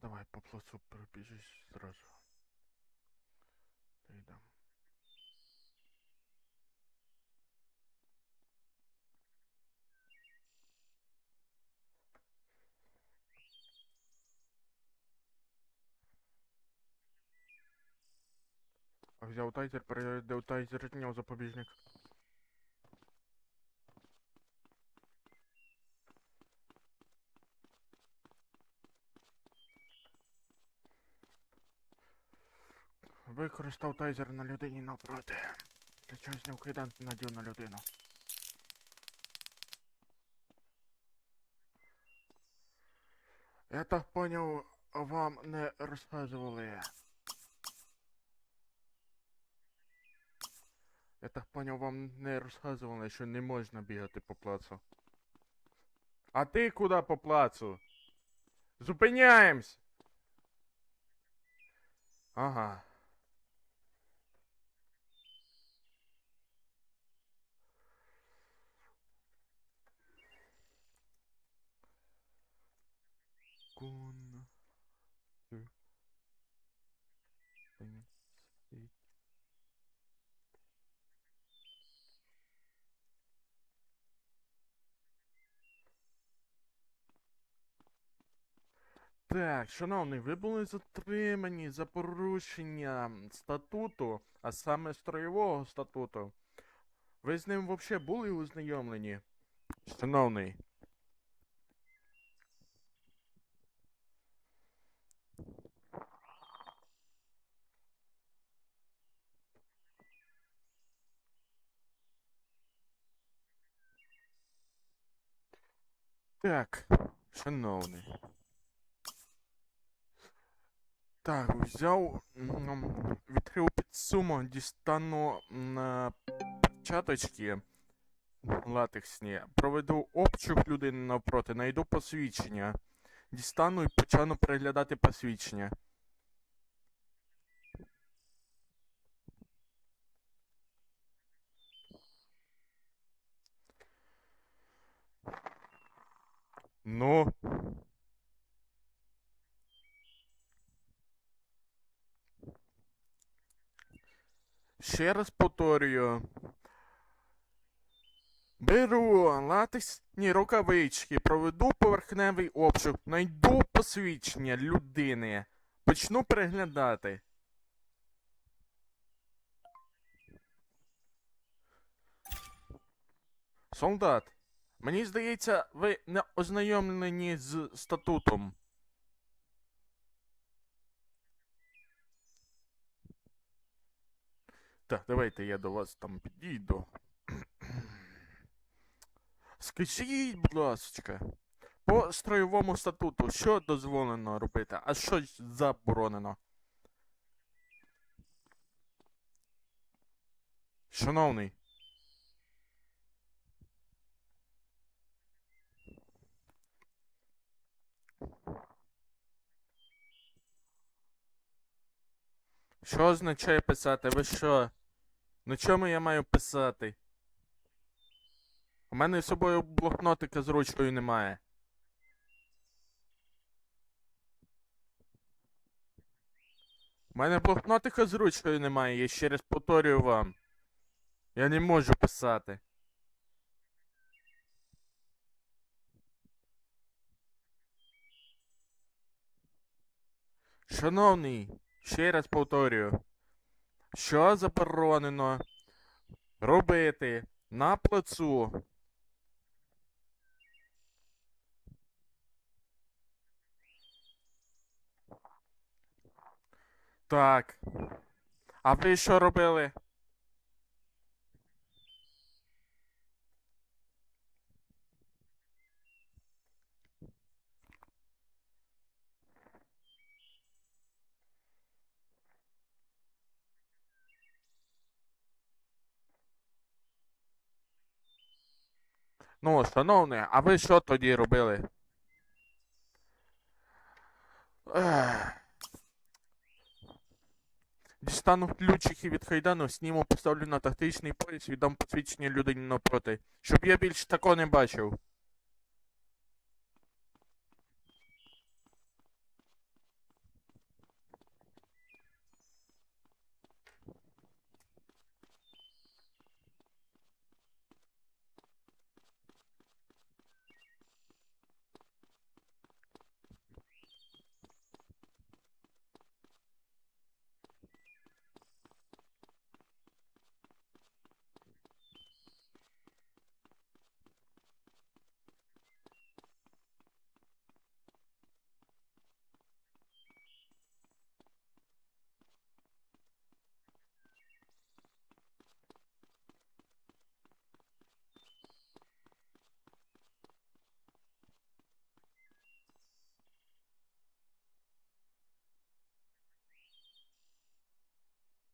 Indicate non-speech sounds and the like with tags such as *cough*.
Давай по плацу. Та йдем. А взяв тайзер, перейде тайзер зняв запобіжник. Використав тайзер на людині навпроти. Для чого зняв кайдан надів на людину. Я так поняв, вам не розказували. Я так поняв, вам не розказували, що не можна бігати по плацу. А ти куди по плацу? Зупиняємось! Ага. Тень. Світ. Так, шановний, ви були затримані за порушення статуту, а саме строєвого статуту. Ви з ним взагалі були ознайомлені? Шановний. Так, шановний. Так, взяв, відкрив підсумок, дістану на перчаточки латексні, проведу обшук людини навпроти, найду посвідчення. Дістану і почну переглядати посвідчення. Ну. Ще раз повторюю. Беру латексні рукавички, проведу поверхневий обшук, найду посвідчення людини. Почну переглядати. Солдат, мені здається, ви не ознайомлені з статутом. Так, давайте я до вас там підійду. *clears throat* Скажіть, будь ласка, по строєвому статуту, що дозволено робити, а що заборонено? Шановний. Що означає писати? Ви що? На чому я маю писати? У мене з собою блокнотика з ручкою немає. У мене блокнотика з ручкою немає, я ще раз повторюю вам. Я не можу писати. Шановний, ще раз повторюю. Що заборонено робити на плацу? Так. А ви що робили? Ну, шановний, а ви що тоді робили? Ех. Дістану ключики від хайдану, сніму, поставлю на тактичний пояс, віддам посвідчення людині напроти, Щоб я більше такого не бачив.